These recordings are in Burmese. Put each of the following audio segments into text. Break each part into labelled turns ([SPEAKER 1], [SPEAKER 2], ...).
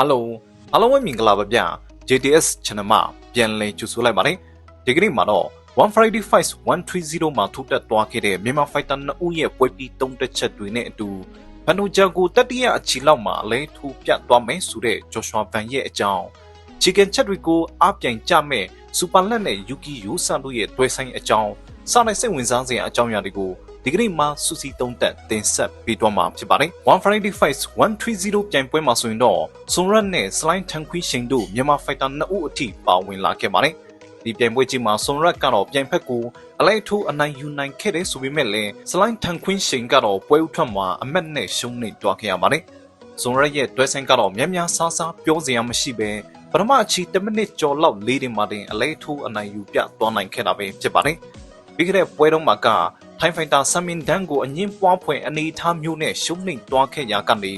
[SPEAKER 1] အားလုံးအားလုံးပဲမင်္ဂလာပါဗျ JTS channel မှာပြန်လည်ကြိုဆိုလိုက်ပါတယ်ဒီကနေ့မှာတော့1 Friday Fight 130မှာထုတ်တက်သွားခဲ့တဲ့မြန်မာ Fighter 2ဦးရဲ့ပွဲပြီးတုံးတက်ချက်တွေနဲ့အတူဘန်ဒိုဂျာကိုတတိယအချီလောက်မှာအလဲထူပြတ်သွားမယ်ဆိုတဲ့ Joshua Van ရဲ့အကြောင်း Chicken ချက်တွေကိုအပြိုင်ကြမဲ့ Super Let နဲ့ Yuki Yosan တို့ရဲ့တွဲဆိုင်အကြောင်းစတဲ့စိတ်ဝင်စားစရာအကြောင်းအရာတွေကို ဒီကနေ့မှာစူစီတုံးတက်တင်ဆက်ပေးသွားမှာဖြစ်ပါတယ်1 Friday Fight 130ပြိုင်ပွဲမှာဆိုရင်တော့ဆွန်ရက်နဲ့ Slime ထန်ခွီရှင်တို့မြန်မာ Fighter 2ဦးအထိပါဝင်လာခဲ့ပါတယ်ဒီပြိုင်ပွဲကြီးမှာဆွန်ရက်ကတော့ပြိုင်ဖက်ကိုအလိုက်ထိုးအနိုင်ယူနိုင်ခဲ့တယ်ဆိုပေမဲ့လည်း Slime ထန်ခွင်းရှင်ကတော့ပွဲဥထွက်မှာအမတ်နဲ့ရှုံးနေတွားခဲ့ရပါတယ်ဆွန်ရက်ရဲ့တွဲဆိုင်ကတော့များများဆားဆားပြောစရာမရှိပဲပထမအချီ10မိနစ်ကျော်လောက်လေးတင်မှတင်အလဲထိုးအနိုင်ယူပြသွားနိုင်ခဲ့တာပဲဖြစ်ပါတယ်ပြီးခဲ့တဲ့ပွဲတုန်းမှာက ထိုင်းဖိုင်တာဆမ်မင်ဒန်ကိုအငင်းပွားဖွယ်အနေအထားမျိုးနဲ့ရှုံးနိမ့်သွားခဲ့ရာကနေ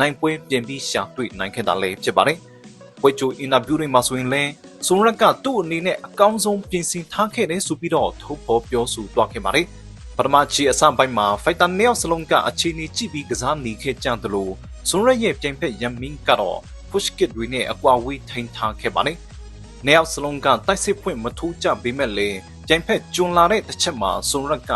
[SPEAKER 1] နိုင်ပွဲပြင်ပြီးရှာတွေ့နိုင်ခဲ့တာလည်းဖြစ်ပါတယ်။ပွဲချိုအင်တာဗျူးတွေမှာဆိုရင်လည်းဆွန်ရက်ကသူ့အနေနဲ့အကောင်းဆုံးပြင်ဆင်ထားခဲ့တယ်ဆိုပြီးတော့ထုတ်ဖော်ပြောဆိုသွားခဲ့ပါတယ်။ပထမချီအစပိုင်းမှာဖိုင်တာနှစ်ယောက်စလုံးကအခြေအနေကြည့်ပြီးကစားနေခဲ့ကြတယ်လို့ဆွန်ရက်ရဲ့ပြိုင်ဖက်ယမ်မင်းကတော့ push kit တွေနဲ့အကွာဝေးထိန်းထားခဲ့ပါတယ်။နှစ်ယောက်စလုံးကတိုက်စစ်ဖွင့်မထိုးကြပေမဲ့လည်း ပြိုင်ဖက်ကျွံလာတဲ့တစ်ချက်မှာဆွန်ရက်က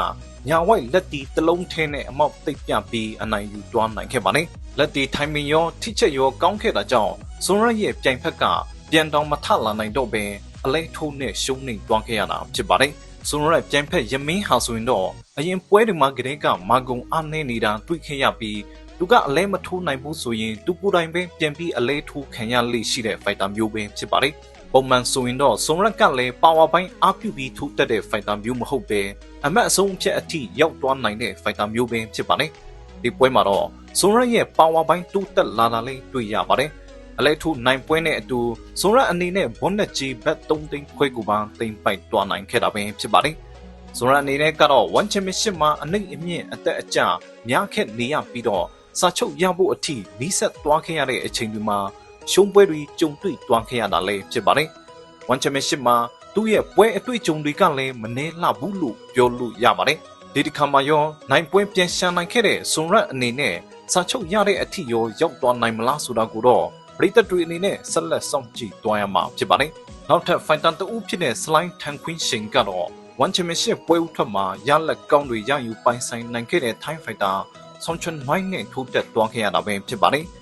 [SPEAKER 1] ညာဝိုက်လက်တီတလုံးထဲနဲ့အမောက်တိတ်ပြပြီးအနိုင်ယူသွားနိုင်ခဲ့ပါတယ်။လက်တီထိုင်မင်ရောထိချက်ရောကောင်းခဲ့တာကြောင့်ဆွန်ရရဲ့ပြိုင်ဖက်ကပြန်တောင်မထလာနိုင်တော့ဘဲအလဲထိုးနဲ့ရှုံးနေသွားခဲ့ရတာဖြစ်ပါတယ်။ဆွန်ရပြိုင်ဖက်ယမင်းဟာဆိုရင်တော့အရင်ပွဲတွေမှာကတည်းကမာဂုံအားနေနေတာတွေ့ခဲ့ရပြီးသူကအလဲမထိုးနိုင်ဘူးဆိုရင်သူကိုယ်တိုင်ပဲပြန်ပြီးအလဲထိုးခံရလိမ့်ရှိတဲ့ဖိုက်တာမျိုးပဲဖြစ်ပါတယ်။ ပုံမှန်ဆိုရင်တော့ဆွန်ရက်ကလည်းပါဝါပိုင်းအားပြုပြီးထိုးတက်တဲ့ဖိုက်တာမျိုးမဟုတ်ပဲအမတ်အဆုံးအဖြတ်အထိရောက်သွားနိုင်တဲ့ဖိုက်တာမျိုးပဲဖြစ်ပါတယ်။ဒီပွဲမှာတော့ဆွန်ရက်ရဲ့ပါဝါပိုင်းတိုးတက်လာတာလေးတွေ့ရပါတယ်။အလဲထိုးနိုင်ပွဲနဲ့အတူဆွန်ရက်အနေနဲ့ဘွန်နက်ဂျီဘတ်3သိန်းခွဲကိုပါတင်ပိုက်သွားနိုင်ခဲ့တာပဲဖြစ်ပါတယ်။ဆွန်ရက်အနေနဲ့ကတော့1 championship မှာအနိမ့်အမြင့်အသက်အကျများခဲ့နေရပြီးတော့စာချုပ်ရဖို့အထိနီးစပ်သွားခဲ့ရတဲ့အချိန်ဒီမှာ ရှုံးပွဲတွေကြုံတွေ့သွားခဲ့ရတာလည်းဖြစ်ပါတယ်။ One Championship မှာသူ့ရဲ့ပွဲအတွေ့အကြုံတွေကလည်းမနှဲလှဘူးလို့ပြောလို့ရပါတယ်။ဒီတစ်ခါမှာရောနိုင်ပွဲပြန်ရှာနိုင်ခဲ့တဲ့ဆွန်ရက်အနေနဲ့စာချုပ်ရတဲ့အထိရောရောက်သွားနိုင်မလားဆိုတာကိုတော့ပရိသတ်တွေအနေနဲ့ဆက်လက်စောင့်ကြည့်သွားရမှာဖြစ်ပါတယ်။နောက်ထပ် fighter တဦးဖြစ်တဲ့ Slime ထန်ခွင်းရှင်ကတော့ One Championship ပွဲဥထွက်မှာရလက်ကောင်းတွေရယူပိုင်ဆိုင်နိုင်ခဲ့တဲ့ Thai fighter ဆောင်ချွန်မိုင်းနဲ့ထိုးတက်သွားခဲ့ရတာပဲဖြစ်ပါတယ်။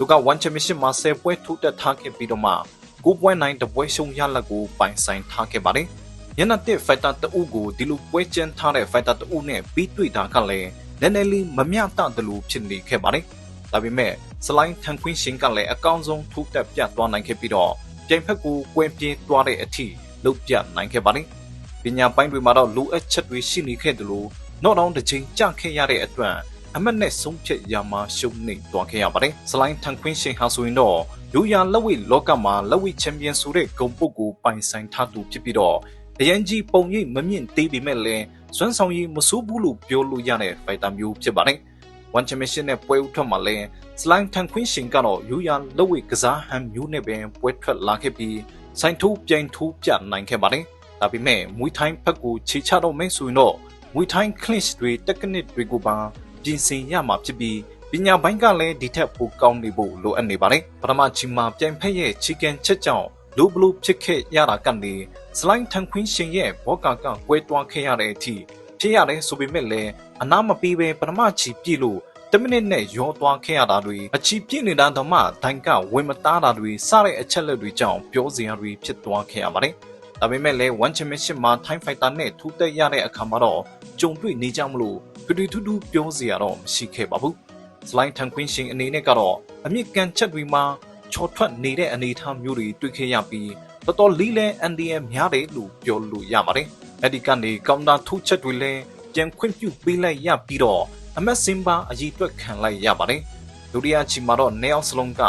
[SPEAKER 1] သူက One Championship မှာ10ပွဲထိုးတက်ထားခဲ့ပြီးတော့မှ9ပွဲနိုင်တပွဲရှုံးရလက်ကိုပိုင်ဆိုင်ထားခဲ့ပါတယ်။ညနာတစ် fighter တအုပ်ကိုဒီလိုပွဲကျန်းထားတဲ့ fighter တအုပ်နဲ့ပြီးတွေ့တာကလည်းနည်းနည်းလေးမမျှတတယ်လို့ဖြစ်နေခဲ့ပါတယ်။ဒါပေမဲ့ slime ထန်ခွင်းရှင်ကလည်းအကောင်းဆုံးထိုးတက်ပြသွားနိုင်ခဲ့ပြီးတော့ပြိုင်ဖက်ကိုကွဲပြေးသွားတဲ့အထိလုပ်ပြနိုင်ခဲ့ပါတယ်။ပညာပိုင်းတွေမှာတော့လိုအပ်ချက်တွေရှိနေခဲ့တယ်လို့ not down တစ်ချိန်ကြခဲ့ရတဲ့အတွက် အမတ်နဲ့ဆုံးဖြတ်ရမှာရှုံးနေသွားခဲ့ရပါတယ်။စလိုင်းထန်ခွင်းရှင်ဟာဆိုရင်တော့ရိုးရာလက်ဝိလောကမှာလက်ဝိချန်ပီယံဆိုတဲ့ဂုံပုတ်ကိုပိုင်ဆိုင်ထားသူဖြစ်ပြီးတော့အရန်ကြီးပုံရိပ်မမြင့်သေးပေမဲ့လည်းစွမ်းဆောင်ရည်မဆိုးဘူးလို့ပြောလို့ရတဲ့ဖိုက်တာမျိုးဖြစ်ပါတယ်။ One Championship နဲ့ပွဲဥထွက်မှာလည်းစလိုင်းထန်ခွင်းရှင်ကတော့ရိုးရာလက်ဝိကစားဟန်မျိုးနဲ့ပဲပွဲထွက်လာခဲ့ပြီးစိုင်းထိုးပြိုင်ထိုးပြနိုင်ခဲ့ပါတယ်။ဒါပေမဲ့မွေထိုင်းဖက်ကိုခြေချတော့မယ်ဆိုရင်တော့မွေထိုင်း clinch တွေ technique တွေကိုပါ ပြင်ဆင်ရမှာဖြစ်ပြီးပညာပိုင်းကလည်းဒီထက်ပိုကောင်းနေဖို့လိုအပ်နေပါတယ်ပထမချိန်မှာပြိုင်ဖက်ရဲ့ chicken ချက်ကြောင့်လူဘလူဖြစ်ခဲ့ရတာကနေ slime ထန်ခွင်းရှင်ရဲ့ဘောကာကကွဲတွားခဲ့ရတဲ့အထိဖြစ်ရတယ်ဆိုပေမဲ့လည်းအနာမပြီးပဲပထမချီပြည့်လို့တမိနစ်နဲ့ရောသွားခဲ့ရတာတွေအချီပြည့်နေတာတော့မှဒိုင်ကဝင်မသားတာတွေစတဲ့အချက်လက်တွေကြောင့်ပြောစရာတွေဖြစ်သွားခဲ့ရပါတယ် ဒါပေမဲ့လည်း one championship မှာ time fighter နဲ့ထူးတက်ရတဲ့အခါမှာတော့ကြုံတွေ့နေကြမလို့တူတူထူးထူးပြောစရာတော့မရှိခဲ့ပါဘူး။ slime ထန်ခွင်းရှင်အနေနဲ့ကတော့အမြင့်ကန်ချက်တွေမှာချော်ထွက်နေတဲ့အနေအထားမျိုးတွေတွေ့ခဲ့ရပြီးတော်တော်လေးလဲ NDM များတယ်လို့ပြောလို့ရပါတယ်။အဲဒီကနေကောင်တာထူးချက်တွေလည်းပြန်ခွင့်ပြုပေးလိုက်ရပြီးတော့အမတ်စင်ပါအကြီးတွက်ခံလိုက်ရပါတယ်။ဒုတိယချီမှာတော့နေအောင်စလုံးက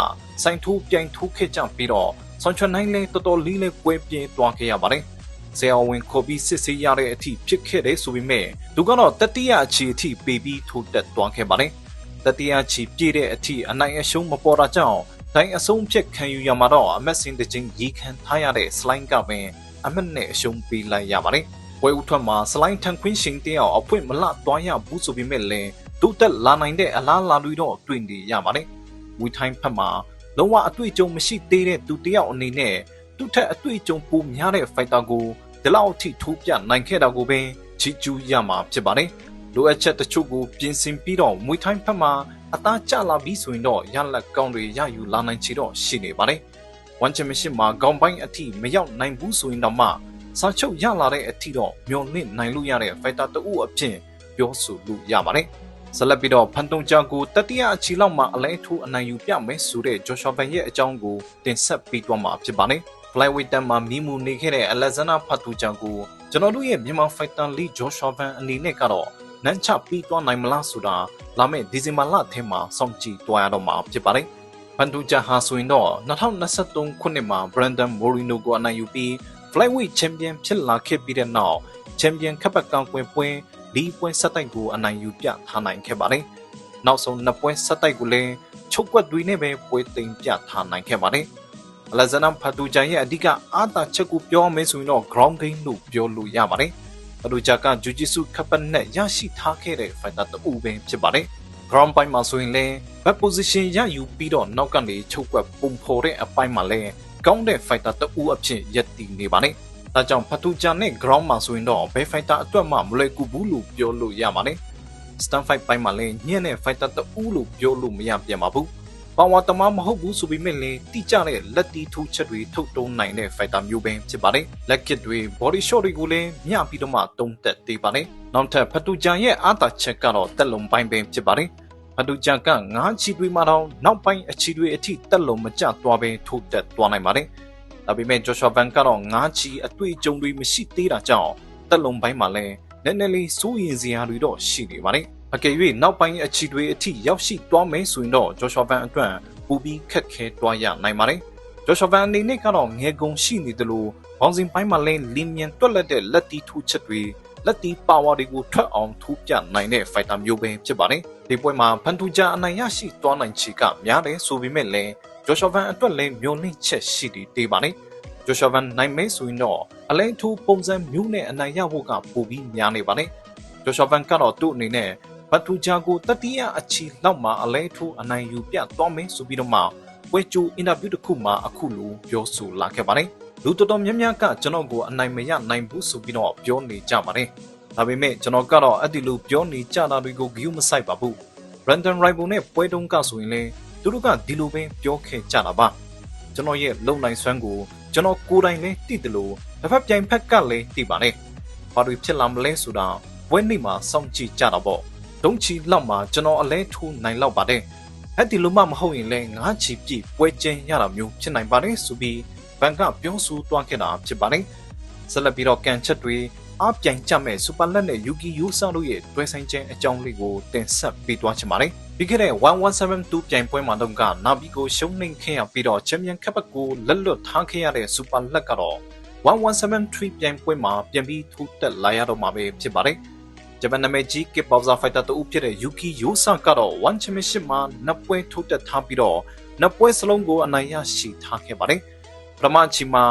[SPEAKER 1] စိုင်းထိုးပြိုင်ထိုးခဲ့ကြပြီးတော့ ဆွန်ချွန်နိုင်လဲတော်တော်လေးလဲကွဲပြေးသွားခဲ့ရပါတယ်။ဆရာဝန်ခေါ်ပြီးစစ်ဆေးရတဲ့အထိဖြစ်ခဲ့တယ်ဆိုပေမဲ့သူကတော့တတိယအခြေအထိပေးပြီးထိုးတက်သွားခဲ့ပါတယ်တတိယချီပြည့်တဲ့အထိအနိုင်အရှုံးမပေါ်တာကြောင့်တိုင်းအဆုံးဖြတ်ခံယူရမှာတော့အမတ်စင်တချင်းရီခံထားရတဲ့ slime ကပင်အမတ်နဲ့အရှုံးပေးလိုက်ရပါတယ်။ဝဲဥထွက်မှာ slime ထန်ခွင်းရှင်တယောက်အဖွင့်မလသွားရဘူးဆိုပေမဲ့လည်းဒုတက်လာနိုင်တဲ့အလားလာတွေတော့တွေ့နေရပါတယ်။ဝီထိုင်းဖက်မှာ လုံးဝအတွေ့အကြုံမရှိသေးတဲ့သူတစ်ယောက်အနေနဲ့သူ့ထက်အတွေ့အကြုံပိုများတဲ့ fighter ကိုဒီလောက်အထိထိုးပြနိုင်ခဲ့တာကိုပင်ချီးကျူးရမှာဖြစ်ပါတယ်။လိုအပ်ချက်တချို့ကိုပြင်ဆင်ပြီးတော့မွေထိုင်းဖက်မှာအသားကျလာပြီးဆိုရင်တော့ရလက်ကောင်းတွေရယူလာနိုင်ချေတော့ရှိနေပါတယ်။ဝန်ချင်မရှိမှာခေါင်းပိုင်းအထိမရောက်နိုင်ဘူးဆိုရင်တော့မှစာချုပ်ရလာတဲ့အထိတော့မျောလင့်နိုင်လို့ရတဲ့ fighter တအုပ်အဖြစ်ပြောဆိုလို့ရပါတယ်။ ဆက်လက်ပြီးတော့ဖန်တုံကြောင်ကိုတတိယအချီလောက်မှာအလဲထိုးအနိုင်ယူပြမယ်ဆိုတဲ့ဂျော်ရှွာဘန်ရဲ့အကြောင်းကိုတင်ဆက်ပေးသွားမှာဖြစ်ပါတယ်။ Flyweight တန်းမှာမိမှုနေခဲ့တဲ့အလက်ဇန္ဒာဖတ်တူကြောင်ကိုကျွန်တော်တို့ရဲ့မြန်မာ Fighter League ဂျော်ရှွာဘန်အနေနဲ့ကတော့နန်းချပြီးသွားနိုင်မလားဆိုတာလာမယ့်ဒီဇင်ဘာလထဲမှာစောင့်ကြည့်သွားရတော့မှာဖြစ်ပါတယ်။ဖန်တူကြာဟာဆိုရင်တော့2023ခုနှစ်မှာ Brandon Moreno ကိုအနိုင်ယူပြီး Flyweight Champion ဖြစ်လာခဲ့ပြီးတဲ့နောက် Champion ခပ်ပတ်ကောင်ကွယ်ပွင့် ၄ပွဲဆက်တိုက်ကိုအနိုင်ယူပြထားနိုင်ခဲ့ပါတယ်။နောက်ဆုံး၂ပွဲဆက်တိုက်ကိုလည်းချုပ်ကွက်တွေနဲ့ပဲပွဲသိမ်းပြထားနိုင်ခဲ့ပါတယ်။အလက်ဇန်နာဖာတူဂျန်ရဲ့အဓိကအားသာချက်ကိုပြောမယ်ဆိုရင်တော့ ground game လို့ပြောလို့ရပါတယ်။ဖာတူဂျာကဂျူဂျီဆူခပ်ပတ်နဲ့ရရှိထားခဲ့တဲ့ fighter တူပင်ဖြစ်ပါတယ်။ ground ပိုင်းမှာဆိုရင်လည်း back position ရယူပြီးတော့နောက်ကနေချုပ်ကွက်ပုံဖော်တဲ့အပိုင်းမှာလည်းကောင်းတဲ့ fighter တူအဖြစ်ရည်တည်နေပါတယ်။ ဒါကြောင့်ဖတူဂျာနဲ့ ground မှာဆိုရင်တော့ဘယ် fighter အတွက်မှမလွယ်ကူဘူးလို့ပြောလို့ရပါတယ်။ stand fight ပိုင်းမှာလည်းညံ့တဲ့ fighter တူလို့ပြောလို့မရပြန်ပါဘူး။ပါဝါတမမဟုတ်ဘူးဆိုပေမဲ့လည်းတိကျတဲ့လက်တီထူးချက်တွေထုတ်တုံးနိုင်တဲ့ fighter မျိုးပဲဖြစ်ပါတယ်။လက်ကစ်တွေ body shot တွေကိုလည်းမျှပြီးတော့မှတုံးတက်သေးပါတယ်။နောက်ထပ်ဖတူဂျာရဲ့အားသာချက်ကတော့တက်လုံပိုင်းပဲဖြစ်ပါတယ်။ဖတူဂျာကငါးချီတွေမှာတော့နောက်ပိုင်းအချီတွေအထိတက်လုံမကျသွားပဲထိုးတက်သွားနိုင်ပါတယ်။ ဒါပေမဲ့ Joshua Van ကတော့ငါးချီအတွေ့အကြုံတွေမရှိသေးတာကြောင့်တက်လုံပိုင်းမှာလည်းနည်းနည်းလေးစိုးရင်စရာတွေတော့ရှိနေပါတယ်။အကယ်၍နောက်ပိုင်းအချီတွေအထိရောက်ရှိသွားမယ်ဆိုရင်တော့ Joshua Van အတွက်ပူပြီးခက်ခဲသွားရနိုင်ပါတယ်။ Joshua Van အနေနဲ့ကတော့ငယ်ကုန်ရှိနေတယ်လို့ဘောင်စင်ပိုင်းမှာလည်းလင်းမြန်တွက်လက်တဲ့လက်တီထူချက်တွေလက်တီပါဝါတွေကိုထွက်အောင်ထူးပြနိုင်တဲ့ fighter မျိုးပဲဖြစ်ပါတယ်။ဒီပွဲမှာဖန်တူဂျာအနိုင်ရရှိသွားနိုင်ချေကများတယ်ဆိုပေမဲ့လည်း ဂျိုရှောဗန်အတွက်လည်းမျိုးနှိမ့်ချက်ရှိတည်သေးပါနဲ့ဂျိုရှောဗန်နိုင်မဲဆိုရင်တော့အလဲထူပုံစံမျိုးနဲ့အနိုင်ရဖို့ကပိုပြီးများနေပါနဲ့ဂျိုရှောဗန်ကတော့သူ့အနေနဲ့ဘတ်တူဂျာကိုတတိယအချီလောက်မှာအလဲထူအနိုင်ယူပြသွားမယ်ဆိုပြီးတော့မှပွဲကြိုအင်တာဗျူးတစ်ခုမှာအခုလိုပြောဆိုလာခဲ့ပါတယ်လူတော်တော်များများကကျွန်တော်ကိုအနိုင်မရနိုင်ဘူးဆိုပြီးတော့ပြောနေကြပါတယ်ဒါပေမဲ့ကျွန်တော်ကတော့အဲ့ဒီလိုပြောနေကြတာတွေကိုဂရုမစိုက်ပါဘူး Brandon Rival နဲ့ပွဲတုံးကဆိုရင်လည်း သူတို့ကဒီလိုပဲပြောခဲ့ကြတာပါကျွန်တော်ရဲ့လုံနိုင်စွမ်းကိုကျွန်တော်ကိုယ်တိုင်လည်းသိတယ်လို့တစ်ဖက်ပြိုင်ဖက်ကလည်းသိပါနဲ့ဘာတွေဖြစ်လာမလဲဆိုတာဝဲနေ့မှာစောင့်ကြည့်ကြတာပေါ့ဒုံချီလောက်မှာကျွန်တော်အလဲထိုးနိုင်လောက်ပါတယ်အဲ့ဒီလိုမှမဟုတ်ရင်လည်းငါးချီပြည့်ပွဲကျင်းရတာမျိုးဖြစ်နိုင်ပါတယ်ဆိုပြီးဘန်ကပြောဆိုသွားခဲ့တာဖြစ်ပါတယ်ဆက်လက်ပြီးတော့ကန်ချက်တွေ အပြိုင်ကြမဲ့စူပါလက်နဲ့ယူကီယူဆာတို့ရဲ့တွဲဆိုင်ခြင်းအကြောင်းလေးကိုတင်ဆက်ပေးသွားချင်ပါတယ်။ပြီးခဲ့တဲ့1172ပြိုင်ပွဲမှာတော့ကနာဘီကိုရှုံးနိမ့်ခဲ့ရပြီးတော့ချန်ပီယံကပ်ကိုလက်လွတ်ထားခဲ့ရတဲ့စူပါလက်ကတော့1173ပြိုင်ပွဲမှာပြန်ပြီးထိုးတက်လာရတော့မှာပဲဖြစ်ပါတယ်။ဂျပန်နာမည်ကြီး Kickboxer Fighter တူဖြစ်တဲ့ Yuki Yosa ကတော့1 Championship မှာနှစ်ပွဲထိုးတက်ထားပြီးတော့နှစ်ပွဲစလုံးကိုအနိုင်ရရှိထားခဲ့ပါတယ်။ပထမချီမှာ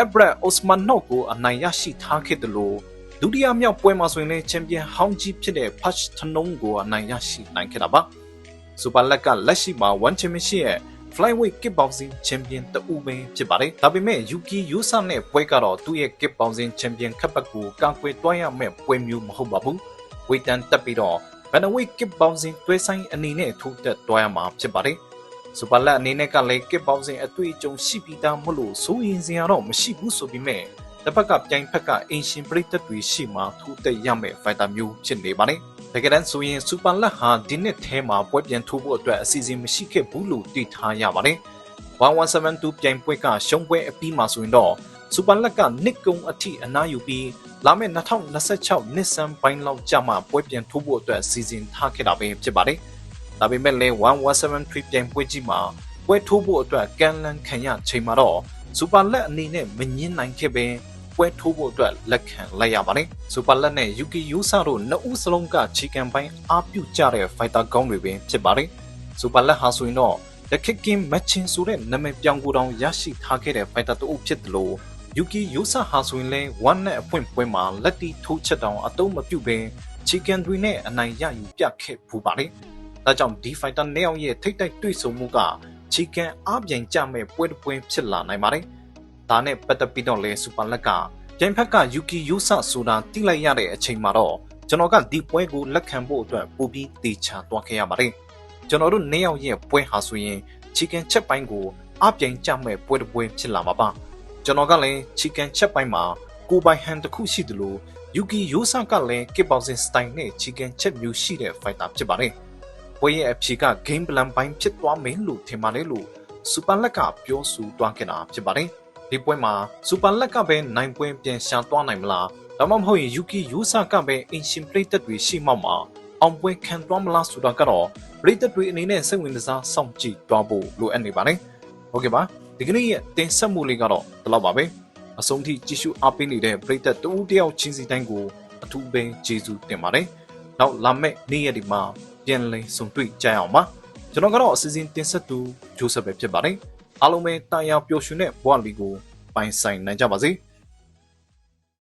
[SPEAKER 1] Ebrat Osmanov ကိုအနိုင်ရရှိထားခဲ့တယ်လို့ ဒုတိယမြောက်ပွဲမှာဆိုရင်လည်းချန်ပီယံဟောင်းကြီးဖြစ်တဲ့ Patch Tanong ကိုအနိုင်ရရှိနိုင်ခဲ့တာပါ။ Super Leg ကလက်ရှိမှာ1 Championship ရဲ့ Flyweight Kickboxing Champion တဦးပဲဖြစ်ပါတယ်။ဒါပေမဲ့ Yuki Yusa နဲ့ပွဲကတော့သူ့ရဲ့ Kickboxing Champion ခပ်ပတ်ကိုကာကွယ်တွားရမယ့်ပွဲမျိုးမဟုတ်ပါဘူး။ဝေတန်တက်ပြီးတော့ Bantamweight Kickboxing တွဲဆိုင်အနေနဲ့ထိုးတက်တွားရမှာဖြစ်ပါတယ်။စူပါလက်အနေနဲ့ကလည်း Kickboxing အတွေ့အကြုံရှိပြီးသားမလို့စိုးရင်စရာတော့မရှိဘူးဆိုပေမဲ့ တစ်ဖက်ကပြိုင်ဖက်ကအင်ရှင်ပရိသတ်တွေရှိမှထိုးတက်ရမယ့်ဖိုင်တာမျိုးဖြစ်နေပါတယ်။တကယ်တမ်းဆိုရင်စူပါလက်ဟာဒီနှစ်ထဲမှာပွဲပြန်ထိုးဖို့အတွက်အစီအစဉ်မရှိခဲ့ဘူးလို့သိထားရပါတယ်။1172ပြိုင်ပွဲကရှုံးပွဲအပြီးမှာဆိုရင်တော့စူပါလက်ကနစ်ကုံအထိအနားယူပြီးလာမယ့်2026နှစ်ဆန်းပိုင်းလောက်ကြာမှပွဲပြန်ထိုးဖို့အတွက်စီစဉ်ထားခဲ့တာပဲဖြစ်ပါတယ်။ဒါပေမဲ့လည်း1173ပြိုင်ပွဲကြီးမှာပွဲထိုးဖို့အတွက်ကန်လန်ခံရချိန်မှာတော့ စူပါလက်အနေနဲ့မငင်းနိုင်ခဲ့ပင်ပွဲထိုးဖို့အတွက်လက်ခံလိုက်ရပါတယ်။စူပါလက်နဲ့ယူကီယူဆာတို့နှစ်ဦးစလုံးကချီကန်ပိုင်းအားပြုကြတဲ့ဖိုက်တာကောင်းတွေပင်ဖြစ်ပါတယ်။စူပါလက်ဟာဆိုရင်တော့ The Kicking Matching ဆိုတဲ့နာမည်ပြောင်းကိုတောင်ရရှိထားခဲ့တဲ့ဖိုက်တာတအုပ်ဖြစ်တယ်လို့ယူကီယူဆာဟာဆိုရင်လည်း one နဲ့အဖွင့်ပွဲမှာလက်တီထိုးချက်တောင်အတုံးမပြုတ်ပင်ချီကန်တွေနဲ့အနိုင်ရယူပြခဲ့ပူပါတယ်။ဒါကြောင့်ဒီဖိုက်တာနှစ်ယောက်ရဲ့ထိတ်တိုက်တွေ့ဆုံမှုက ချီကန်အားပြန်ကြမဲ့ပွဲတစ်ပွဲဖြစ်လာနိုင်ပါတယ်။ဒါနဲ့ပတ်သက်ပြီးတော့လဲစူပါလက်ကကြိုင်ဖက်ကယူကီယိုဆဆိုတာတိလိုက်ရတဲ့အချိန်မှာတော့ကျွန်တော်ကဒီပွဲကိုလက်ခံဖို့အတွက်ပို့ပြီးတေချာသွားခဲ့ရပါတယ်။ကျွန်တော်တို့နှစ်ယောက်ရဲ့ပွဲဟာဆိုရင်ချီကန်ချက်ပိုင်းကိုအားပြန်ကြမဲ့ပွဲတစ်ပွဲဖြစ်လာမှာပါ။ကျွန်တော်ကလည်းချီကန်ချက်ပိုင်းမှာကိုပိုင်ဟန်တစ်ခုရှိတယ်လို့ယူကီယိုဆကလည်းကစ်ဘောက်ဆင်စတိုင်နဲ့ချီကန်ချက်မျိုးရှိတဲ့ဖိုက်တာဖြစ်ပါတယ်။ ပွဲရဲ့အဖြေက game plan ပိုင်းဖြစ်သွားမယ်လို့ထင်ပါတယ်လို့စူပါလက်ကပြောဆိုသွားခဲ့တာဖြစ်ပါတယ်။ဒီပွဲမှာစူပါလက်ကပဲနိုင်ပွဲပြန်ရှာသွားနိုင်မလားဒါမှမဟုတ်ရင်ယူကီယိုဆကပဲအင်ရှင်ပရိသတ်တွေရှိမှမှာအောင်ပွဲခံသွားမလားဆိုတာကတော့ပရိသတ်တွေအနေနဲ့စိတ်ဝင်စားစောင့်ကြည့်သွားဖို့လိုအပ်နေပါတယ်။ဟုတ်ကဲ့ပါဒီကနေ့ရဲ့တင်ဆက်မှုလေးကတော့ဒီလောက်ပါပဲ။အဆုံးထိကြည့်ရှုအားပေးနေတဲ့ပရိသတ်တဦးတယောက်ချင်းစီတိုင်းကိုအထူးပဲကျေးဇူးတင်ပါတယ်။နောက်လာမယ့်နေ့ရက်ဒီမှာ ပြန်လည်ဆုံတွေ့ကြရအောင်ပါ။ကျွန်တော်ကတော့အစီအစဉ်တင်ဆက်သူဂျိုးဆက်ပဲဖြစ်ပါတယ်။အားလုံးပဲတာယာပျော်ရွှင်တဲ့ဘဝလေးကိုပိုင်ဆိုင်နိုင်ကြပါစေ။